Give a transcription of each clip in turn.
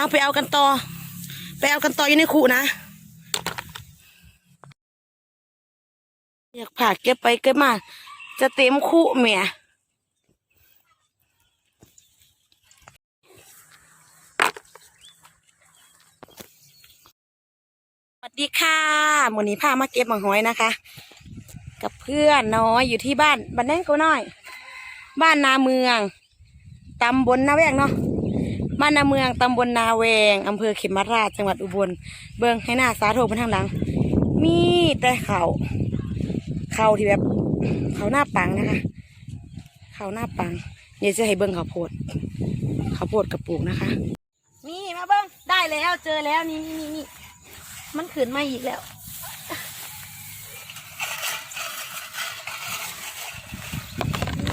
เอาไปเอากันต่อ ไปเอากันต่ออยู่ในคูนะ อยากผ่าเก็บไปเก็บมา จะเต็มคู่เมียสวัสดีค่ะวันนี้พามาเก็บหมากหอยนะคะ กับเพื่อนน้อยอยู่ที่บ้านบ้านแดงกูน้อย บ้านนาเมืองตำบลนาแวงเนาะ บ้านาเมืองตำบลนาแวงอำเภอเขมราชจังหวัดอุบล เบิงให้หน้าสาโทไปทางหลัง มีแต่เขาเขาที่แบบเขาหน้าปังนะคะเขาหน้าปังเดี๋ยวจะให้เบิ่งข้าวโพดข้าวโพดกระปุกนะคะ นี่มาเบิงได้แล้วเจอแล้วนี่นี่นี่นี่มันขึ้นมาอีกแล้ว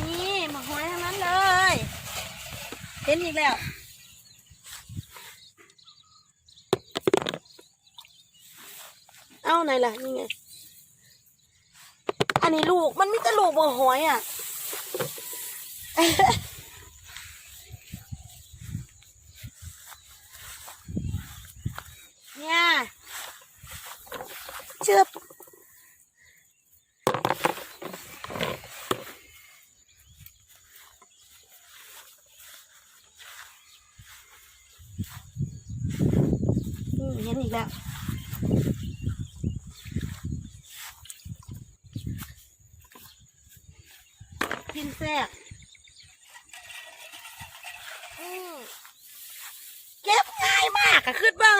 นี่มาหอยทั้งนั้นเลย เห็นอีกแล้ว เอ้าไหนล่ะนี่ไง อันนี้ลูกมันไม่แต่ลูกมาหอยอะเนี่ยเชื่อบนี่เห็นอีกแล้ว กินแซ่บอืมเก็บง่ายมากอะขึ้นเบ้าง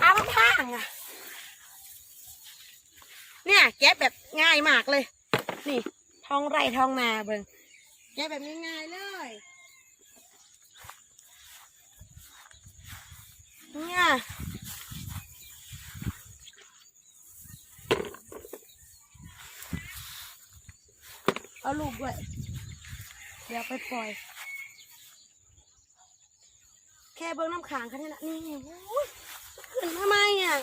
เอาทางอะเนี่ยเก็บแบบง่ายมากเลย นี่ ท้องไร่ท้องนาเบิงเก็บแบบง่ายๆเลยเนี่ย เอาลูกด้วย เดี๋ยวไปปล่อย แค่เบิ้งน้ำขางแค่นี้ละนี่โอ้ยขึ้นทำไมอะ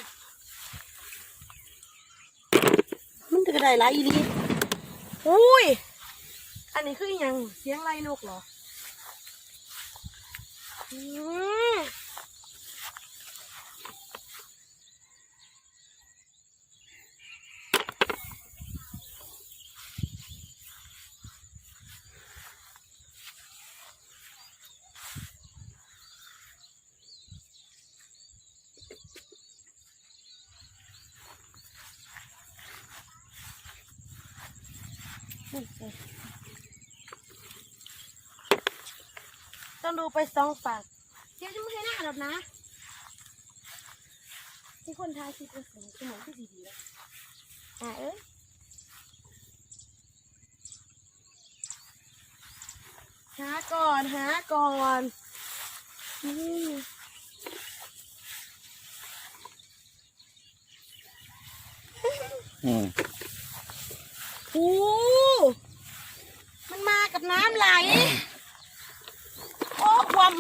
มันจะกระไดหลายอีลีอุ้ย อันนี้คืออหยังเสียงไล่นกเหรอ อืม ไปสองฝั่งเดี๋ยวจะไม่ให้หน้าหรอกนะที่คนทายคิดเป็นสิ่งที่เหมือนที่ดีๆแล้วอะเอ้ยหาก่อนหาก่อนนี่อืมโอ้มันมากับน้ำไหลโอ้ ความ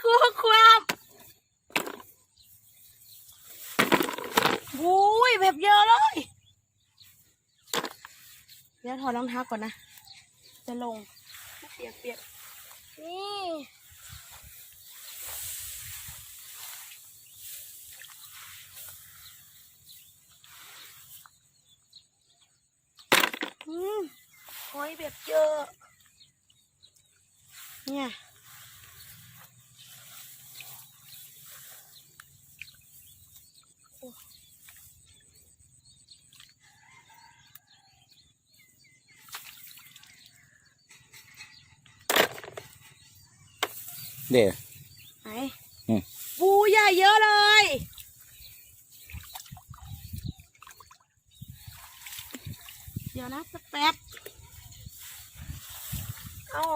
คือความอุ้ยแบบเยอะเลย เดี๋ยวถอดรองเท้าก่อนนะ จะลง เปียกเปียกนี่อืมหอยแบบเยอะ เนี่ยเดี๋ยวไหนอืมปูใหญ่เยอะเลยเดี๋ยวนะสักแป๊บ เอา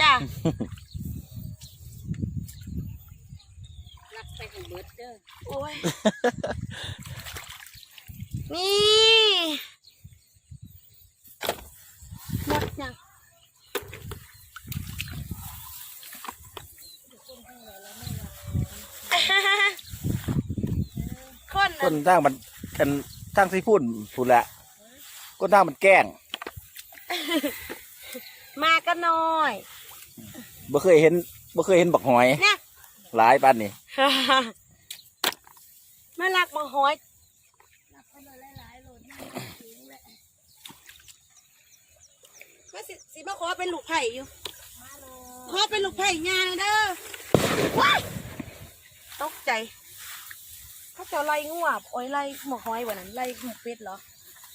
จ้ะ รักไปให้เบิดเด้อ โอ้ย นี่หมดยัง คน ก้นทางมันกันทางที่พูดพูดละก้นทางมันแกล้งมากันหน่อยบ่เคยเห็นบ่เคยเห็นบักหอยเนี่ยหลายปานนี่มาลักมาหอยมาสิสิมาขอเป็นลูกไผ่อยู่ขอเป็นลูกไผ่งานเด้อว้ายตกใจ เขาจะไล่งวบโอ้ยไล่หมอหอยวันนั้นไล่หมกเป็ดเหรอ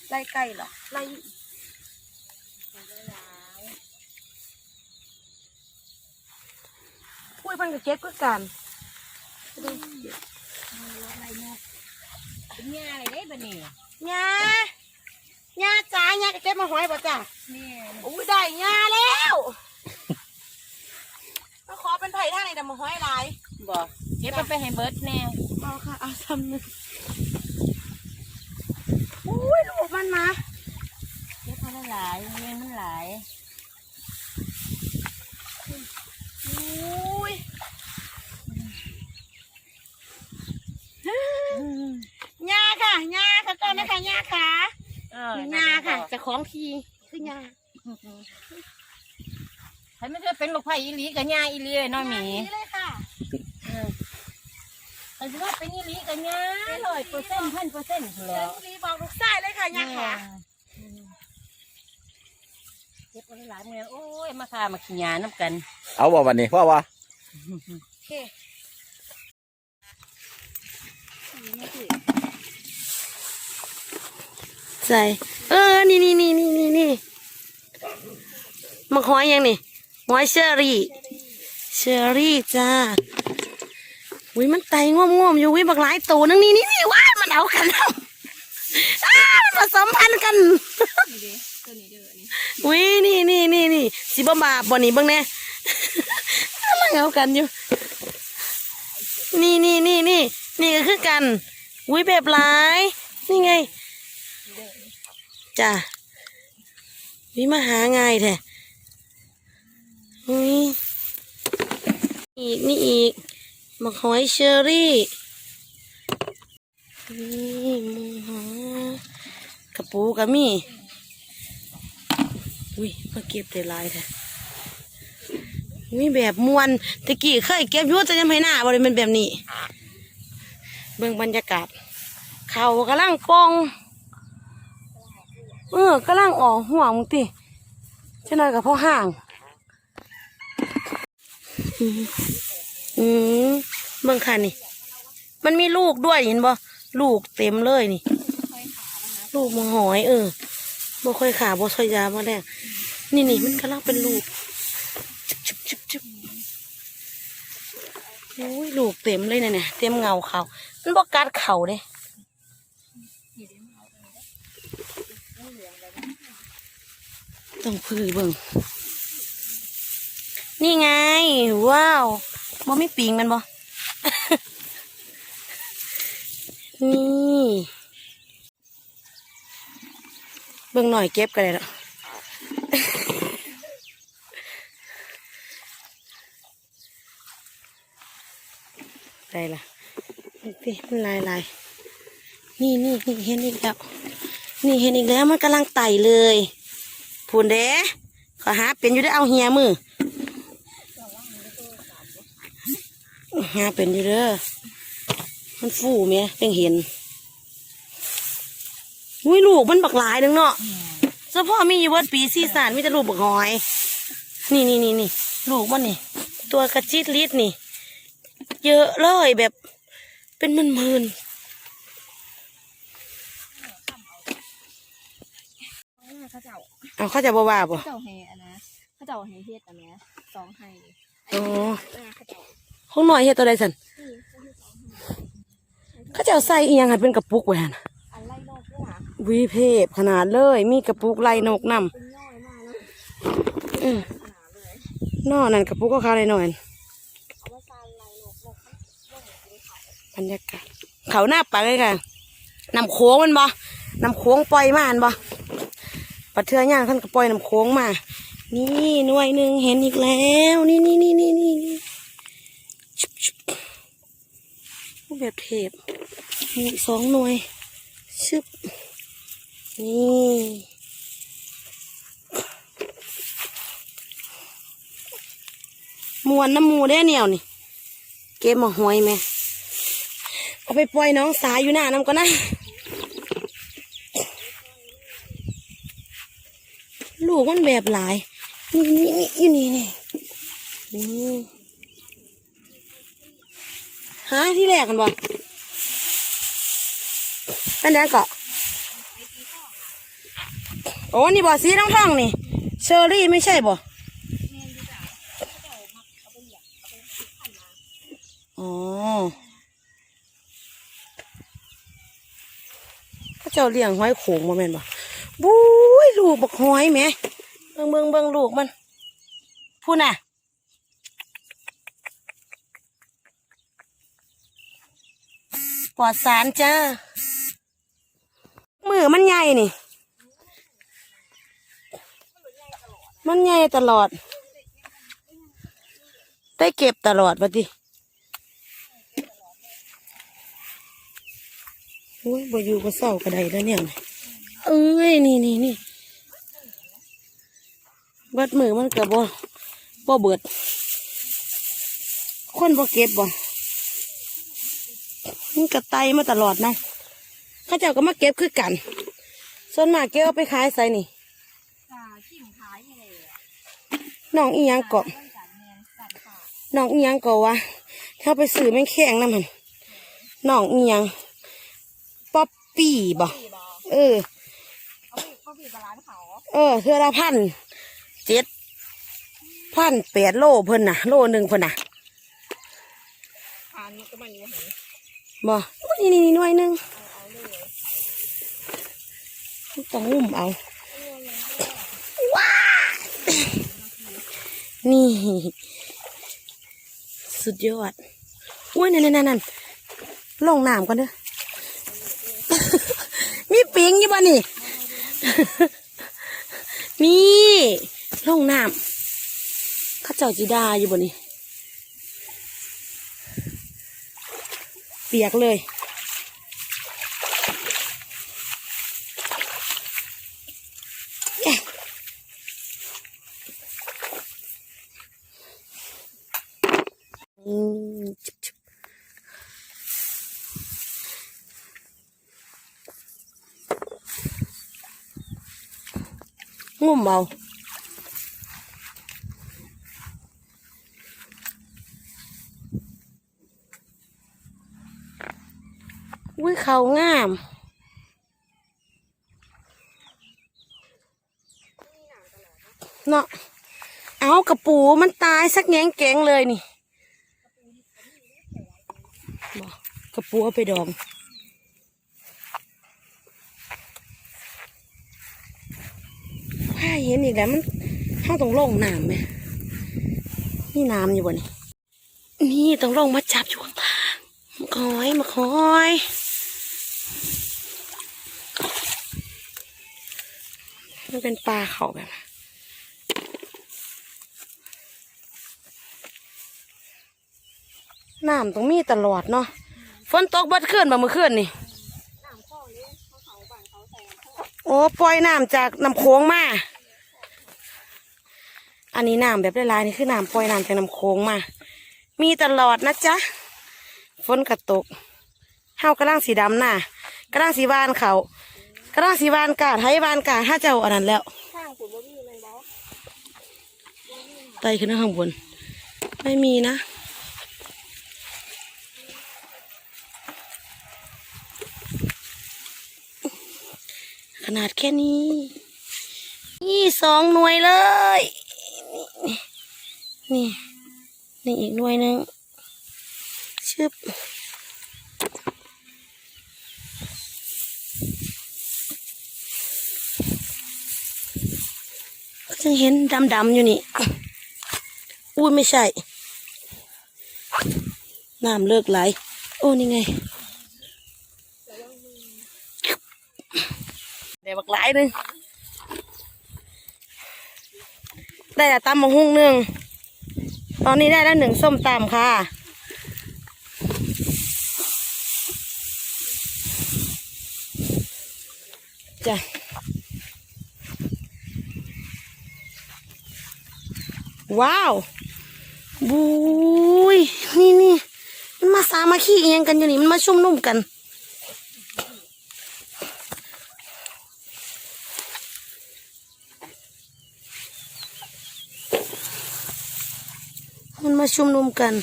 ไล่ไก่เหรอไล่ปุ้ยเพันกับเก็บก็กันเป็นยาอะไรได้บ่เนี่ยงาญาจ้าญาก็เก็บมาหอยบ่จ้ะเนี่ยอุ้ยได้งาแล้วมาขอเป็นไผ่ท่างในดำมาหอยหลายบ่เก็บมันไปให้เบิร์ดแน่ เอาค่ะ เอาทำหนึ่งอุ้ยลูกมันมาเก็บมันหลายเงินมันหลายอุ้ยญาค่ะญาค่ะก่อนนะคะญาค่ะเออญาค่ะเจะของทีคือญาถ้าไม่ได้เป็นลูกไผ่อีหลีกับยาอีหลีเลยเน้อยหมีนี่เลยค่ะ แต่ถ้าเป็นอีหลีกับยาร้อยเปอร์เซ็นต์พันเปอร์เซ็นต์เดิแล้นวรีบอกลูกชายเลยค่ะญาค่ะเก็บมันหลายเงินโอ้ยมาค่ะมาขี้ยาน้ำกัน เอาบ่วันนี้พ่อว่าโอเคใส่เออ นี่นี่นี่นี่นี่นี่มักหอยยังนี่หอยเชอรี่ เชอรี่จ้า อุ้ยมันไตง่วมง่วมๆอยู่วิบักหลายตัวนึงนี่นี่นี่ว้ามันเอากันแล้วอ้ามันผสมพันธุ์กันอุ้ยนี่นี่นี่นี่สิบบาบ่นี่บิ่งแน่มันเอากันอยู่ นี่นี่นี่นี่นี่ก็คือกันอุ้ยแบบหลาย นี่ไงจ้ะวิมาหาไงแท้อุ้ยอีกนี่อีก มะหอยเชอรี่นี่มึงหากระปูกระมี่อุ้ยมาเก็บได้หลายแท้มีแบบมวนตะกี้เคยเก็บยุ่จะยังให้หน้าบริเป็นแบบนี้ เบิ่งบรรยากาศ เขากำลังปอง เออกำลังออกหัวงมึงติเช่นไรกับพ่อห่าง อืมเบิ่งค่ะนี่ มันมีลูกด้วยเห็นบ่ลูกเต็มเลยนี่ ลูกมังหอยเออบ่ค่อยขาบ่ค่อยยาบ่แรกนี่นี่มันกำลังเป็นลูกจุบจุบจุบโอ้ยลูกเต็มเลยเนี่ยเนี่ยเต็มเงาเขามันบ่กัดเข่าเด้ต้องพือเบิ่งนี่ไง ว้าว บ่มีปิงมันบ่ นี่เบิ่งหน่อยเก็บกันเลยเนาะได้ละนี่มันลายลายนี่นี่นี่เห็นอีกแล้ว นี่เห็นอีกแล้วมันกำลังไต่เลยพูนเด้ขอหาเป็นอยู่ได้เอาเฮียมือ หาเป็นอยู่เด้อมันฟูเมียเป็นเห็นอุ้ยลูกมันบักหลายนึงเนาะเฉพาะมีอยู่เบิดปีซีสานมีแต่ลูกบักหอย นี่นี่นี่นี่ลูกมันนี่ ตัวกระจิตลิดนี่ เยอะเลยแบบ เป็นหมื่นเขาเจ้าๆเอาเข้าใจะบ่ว่าบ่เขาเจ้าแห่อะนะเขาเจ้าแห่เฮ็ดอะแม่สองไห่อ๋อเออเขาเจ้า ห้องน้อยเฮ็ดตัวใดสันเขาจะเอาใส่อีหยังให้เป็นกระปุกไว้หั่นน่ะอันไล่นกด้วยนะวีเพบขนาดเลย มีกระปุกไล่นกนำเป็นย่อยมากแล้วอืมขนาดเลยนอกนั่นกระปุกก็ขาวเลยหน่อยเอามาซานไล่นกนกมันลงกินเขาบรรยากาศเขาหน้าปากเลยค่ะน้ำโค้งมันบ่น้ำโค้งปล่อยมาอันบ่ปัดเทือย่างท่านก็ปล่อยน้ำโค้งมา นี่หน่วยหนึ่งเห็นอีกแล้ว นี่นี่นี่นี่นี่ แบบเทปสองหน่วย ชึบ นี่มวนน้ำมูได้เนี่ยนี่ เก็บมาหอยไหม เอาไปปล่อยน้องสายอยู่หน้าน้ำก็นะลูกมันแบบหลาย นี่นี่อยู่นี่นี่ หาที่แรกกันบ่อันนั้นก็โอ้ นี่บ่สีทองทองนี่ เชอรี่ไม่ใช่บ่อ๋อเขาเจ้าเลี้ยงหอยโขงมาแม่นบ่บุ้ยลูกบักหอยแหม่เบิ่งเบิ่งเบิ่งลูกมันพูดน่ะ ลอดสารจ้า มือมันใหญ่นี่ มันใหญ่ตลอด ได้เก็บตลอดปะติโอ้ยบ่อยู่ก็เศร้าก็ไดแล้วเนี่ยเอ้ย นี่นี่นี่บิดมือมันก็บ่บ่เบิด คนบ่เก็บบ่ มันกระไตมาตลอดนะข้าเจ้าก็มาเก็บคือกัน ส่วนมากเก็บเอาไปขายใส่นี่จ้มขายเลยน้องอีหยังเกาะน้องอีหยังเกาะวะถ้าไปซื้อแม่งแข็งน้ำมันน้องอีหยังป๊อปปี้บ่พี่บอเออเออเทือละพันเจ็ดพันแปดโลเพิ่นน่ะ โลหนึ่งเพิ่นน่ะทานก็มันอยู่ไหน บ่นี่นี่นี่หน่วยหนึ่งต้องงุ่มเอาว้านี่ สุดยอดอุ้ยนั่นนั่นนั่นลงน้ำก่อนเด้อมีปิงอยู่บ่นี่ นี่ลงน้ำข้าเจ้าจีดาอยู่บ่นี่ เปียกเลยอืมจุ๊บจุ๊บงุ่มเอุ้ยเขางาม เนาะเอากระปูมันตายสักแงงแกงเลยนี่กระปูเอาไปดองถ้าเห็นอีกแล้วมันเข้าต้องลงน้ำไหมนี่น้ำอยู่บ่นี่นี่ต้องลงมาจับอยู่ข้างล่างมาคอยมาคอย มันเป็นปลาเขาแบบน้ำต้องมีตลอดเนาะฝนตกบัดขึ้นบ่เมื่อคืนนี่น้ำข้อนี้เขาแบ่งเขาใส่โอ้ปล่อยน้ำจากน้ำโค้งมา อันนี้น้ำแบบลายๆนี่คือน้ำปล่อยน้ำจากน้ำโค้งมา มีตลอดนะจ๊ะฝนกระตกเฮากระด้างสีดำหน่ะกระด้างสีวานเขา กระด้างสีวานกาไทยวานกาถ้าเจ้าอันนั้นแล้วข้างขุนบ่มีเลยบอไต่ขึ้นมาข้างบน ไม่มีนะขนาดแค่นี้ นี่สองหน่วยเลย นี่ นี่อีกหน่วยหนึ่งชึบ ก็จะเห็นดำๆอยู่นี่ อุ้ยไม่ใช่ น้ำเลิกไหล โอ้นี่ไงเดี๋ยวบักหลายหนึงได้แต่ตำมะฮุ่งหนึ่ง ตอนนี้ได้แล้วหนึ่งส้มตำค่ะ จ้ะ ว้าวบุยนี่นี่มันมาสามาขี้เอียงกันอยู่นี่มันมาชุ่มนุ่มกัน มันมาชุ่มนุ่มกัน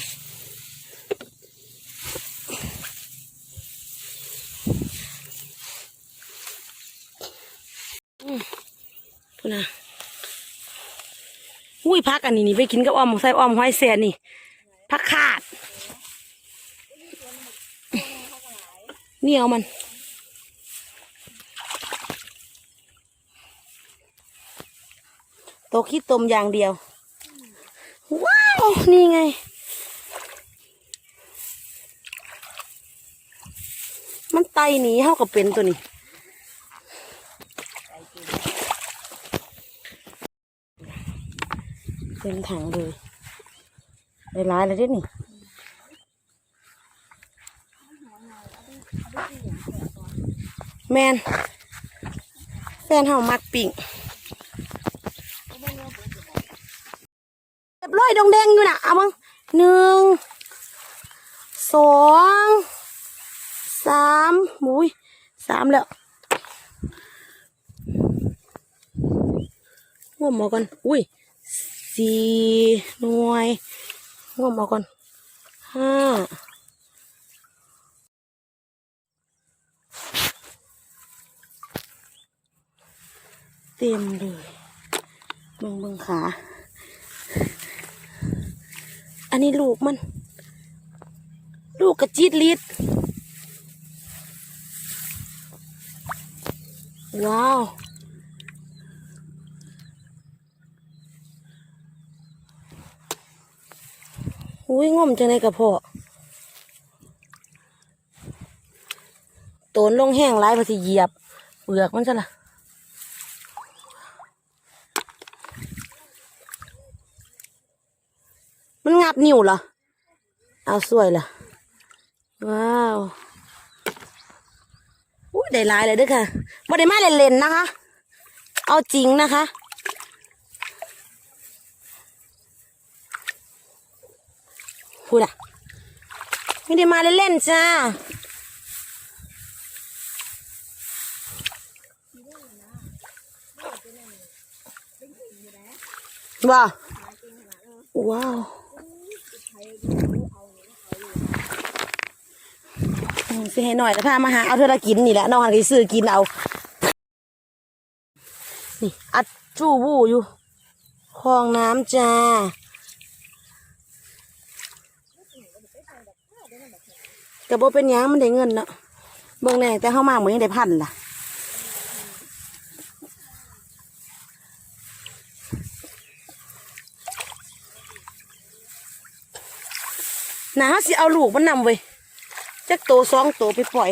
อืมพูดนะอุ้ ยพักอันนี้นี่ไปกินกับอ้อมใส่อ้อมห้อยแสนนี่พักขาดเนี่เอามันโตขี้ตมอย่างเดียว ว้าว นี่ไง มันไตหนีเข้ากับเป็นตัวนี้ ต็มถังเลยได้ร้ายแล้วเด้นี่แมนแฟนเฮามักปิ่งเรียบร้อยดองแดงอยู่นะเอามั้งหนึ่งสองสามมุ้ยสามแล้วง่วงหมอก่อนอุ้ย สี่หน่วยง่วงหมอก่อนห้าเต็มเลยเบิ่งเบิ่งขา อันนี้ลูกมัน ลูกกระจิดลิดว้าว อุ้ยง่อมจังในกระเพาะโตนลงแห้งไรพอสิเหยียบเปลือกมันซะละมันงับนิ้วเหรอ เอาสวยล่ะ ว้าวอุ้ยได้ลายเลยด้วยค่ะบ่ได้มาเล่นๆนะคะ เอาจริงนะคะ พูดอะไม่ได้มาเล่นๆจ้าว้าวว้าวสิให้หน่อยแล้วพามาหาเอาเธอละกินนี่แหละน้องหันไปซื้อกินเอา นี่อัดจู้วู้อยู่คลองน้ำจ้า ก็บ่เป็นยังมันได้เงินเนาะเบิ่งแน่แต่เฮามาเหมือนยังได้พันล่ะนะฮาสิเอาลูกมันนำเว้ยจักโตสองโตไปปล่อย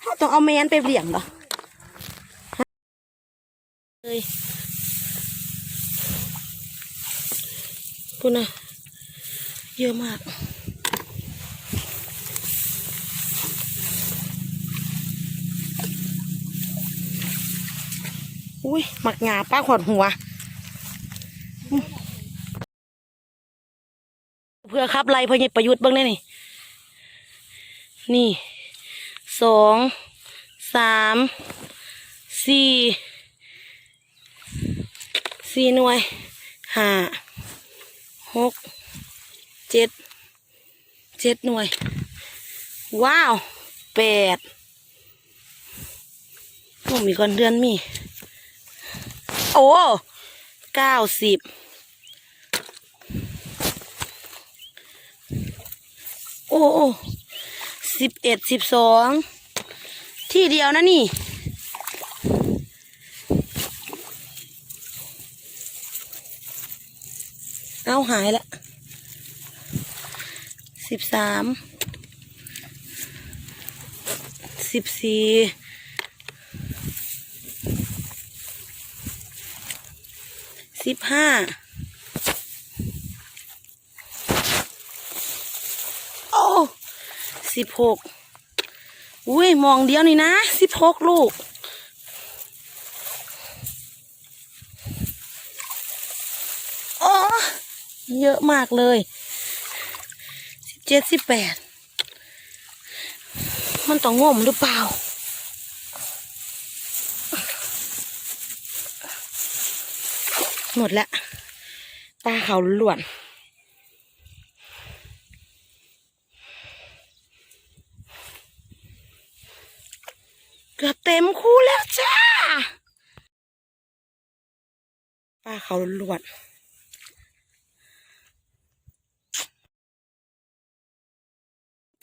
เฮาต้องเอาแมนไปเลี้ยงเหรอเอ้ยพูดนะเยอะมาก อุ้ยหมักงาป้าขวดหัว เพื่อครับไรพอใหญประยุทธ์บ้างได้นี่นี่สองสามสี่สี่หน่วยห้าหกเจ็ดเจ็ดหน่วย ว้าวแปดโอ้มีคนเดือนมี โอ้เก้าสิบโอ้สิบเอ็ดสิบสองที่เดียวนะนี่ เอาหายละสิบสามสิบสี่ สิบห้าโอ้สิบหกอุ้ยมองเดียวนี่นะสิบหกลูกโอ้เยอะมากเลยสิบเจ็ดสิบแปดมันต้องง่มหรือเปล่า หมดแล้วตาเขาล้วน เกือบเต็มคู่แล้วจ้าป้าเขาล้วน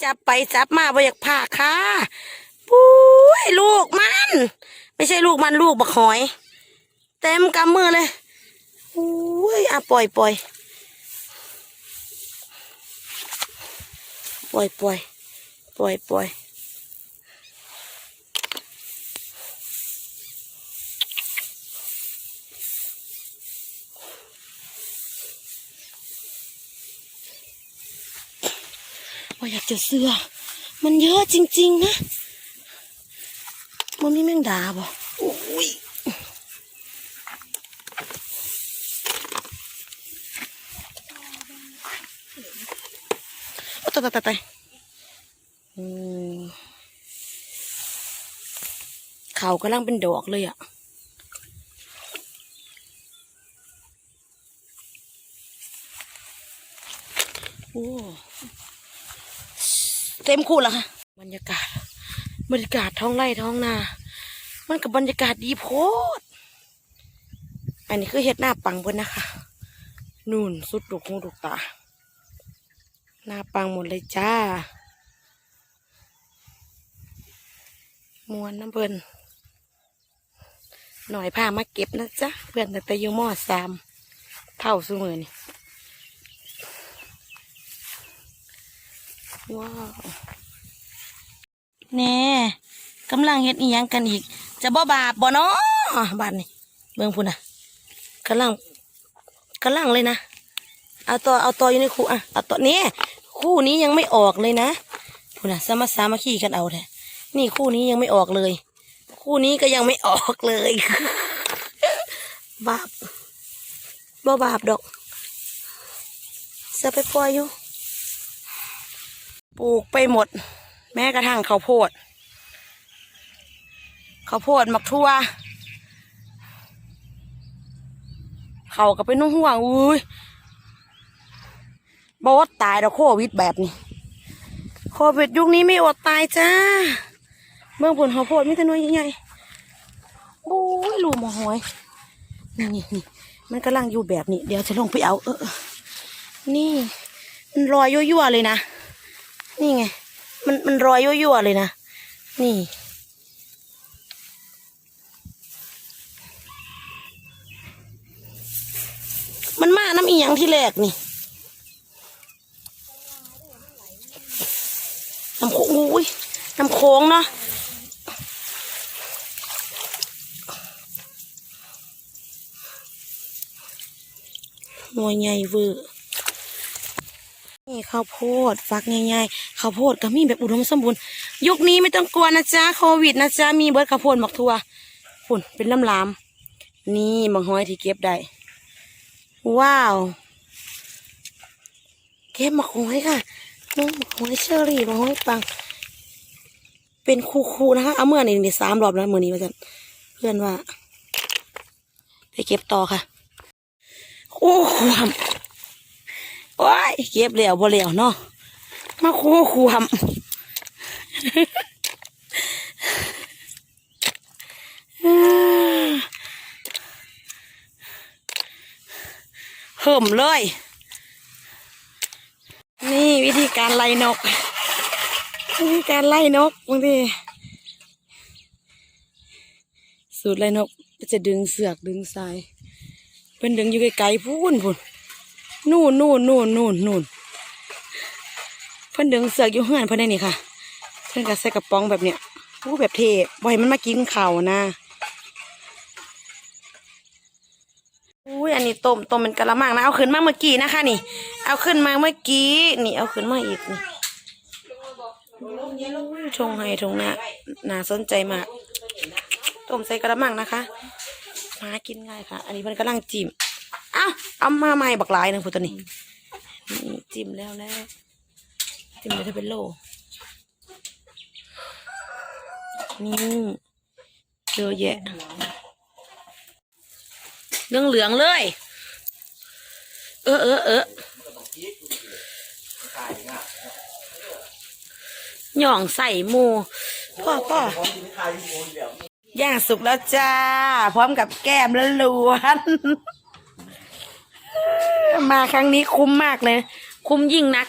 จับไปจับมาบ่อยากผ่าค่ะปุ้ยลูกมัน ไม่ใช่ลูกมันลูกบักหอย เต็มกำมือเลย อุ้ยอะปล่อยปล่อยปล่อยปล่อยปล่อยปล่อยว่าอยากจะเสื้อ มันเยอะจริง ๆ นะมันมีแมงดาบ่อุ้ยโอ้ย ตายตายตายเขากำลังเป็นดอกเลยอะโอ้เต็มคู่ล้วค่ะบรรยากาศ บรรยากาศท้องไร่ท้องนา มันกับบรรยากาศดีโพด อันนี้คือเฮ็ดหน้าปังเพิ่นนะคะ นู่นสุดดุกหูดุกตา หน้าปังหมดเลยจ้ามวนน้ำเพิ่นหน่อยพามาเก็บนะจ๊ะเพื่อนแต่แต่ยูมอสามเท่าสมือนี่ว้าวแน่กำลังเฮ็ดอีหยังกันอีก จะบ่บาปบ่เนาะบาดนี่เบิ่งพุ่นน่ะกำลังกำลังเลยนะเอาตัวเอาตัวอยู่ในคู่อะเอาตัวนี้ คู่นี้ยังไม่ออกเลยนะคุณน่ะสามาสามาขี่กันเอาแท้นี่คู่นี้ยังไม่ออกเลย คู่นี้ก็ยังไม่ออกเลยบาปบ่บาปดอกเสียไปปล่อยอยู่ปลูกไปหมด แม้กระทั่งข้าวโพดข้าวโพดมักทั่วเขาก็เป็นนุ่งห่วงอุ้ย บอดตายแล้วโควิดแบบนี้ โควิดยุคนี้ไม่อดตายจ้าเมืองผลหอโพดมิตรน้อยใหญ่ๆโอ้ยลูหมหอย นี่นี่นี่มันกำลังอยู่แบบนี้ เดี๋ยวจะลงไปเอา เออ นี่ มันรอยยั่วๆเลยนะ นี่ไง มันมันรอยยั่วๆเลยนะ นี่มันมาน้ำอีหยังที่แรกนี่ น้ำโขงอุ้ยน้ำโค้งเนาะหน่วยใหญ่เวอร์นี่ข้าวโพดฟักง่ายๆข้าวโพดก็มีแบบอุดมสมบูรณ์ยุคนี้ไม่ต้องกลัวนะจ๊ะโควิดนะจ๊ะมีเบิร์ดข้าวโพดหมักทัวฝุ่นเป็นลำลามนี่บางห้อยที่เก็บได้ว้าว เก็บหมักหอยค่ะ น้องหมักหอยเชอรี่หมักหอยปัง เป็นคู่ๆนะคะ เอาเมื่อนี่นี่สามรอบแล้วมือนี้มาจันเพื่อนว่า ไปเก็บต่อค่ะ โอ้ความโอ้ยเก็บแล้วบ่แล้วเนาะมาคู่ความเหิมเลย นี่วิธีการไล่นก วิธีการไล่นกบางทีสูตรไล่นกก็จะดึงเสือกดึงสายเป็นดึงอยู่ไกลๆพูนพูนนู่นนู่นนู่นนู่นนู่นเพิ่นดึงเสือกอยู่เฮือนเพิ่นได้นี่ค่ะ เพิ่นก็ใส่กระป๋องแบบเนี้ยผู้แบบเทบ่ให้มันมากินเข่านะ อุ้ยอันนี้ต้มต้มเป็นกะละมังนะเอาขึ้นมาเมื่อกี้นะคะ นี่ เอาขึ้นมาเมื่อกี้นี่เอาขึ้นมาอีกนี่ชงให้ทงหน้าน่าสนใจมากต้มใส่กระมังนะคะมากินง่ายค่ะ อันนี้มันกำลังจิ้มเอ้าเอามาใหม่บักลายหนึงพูดตัวนี้นี่จิ้มแล้วแล้วต็มเลยถ้าเป็นโลนี่เยอะแยะ เหลืองเหลืองเลย เออเออเออหย่องใส่หมู พ่อพ่อย่างสุกแล้วจ้า พร้อมกับแก้มแล้วล้วนมาครั้งนี้คุ้มมากเลย คุ้มยิ่งนัก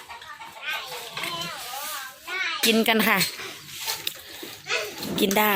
กินกันค่ะ กินได้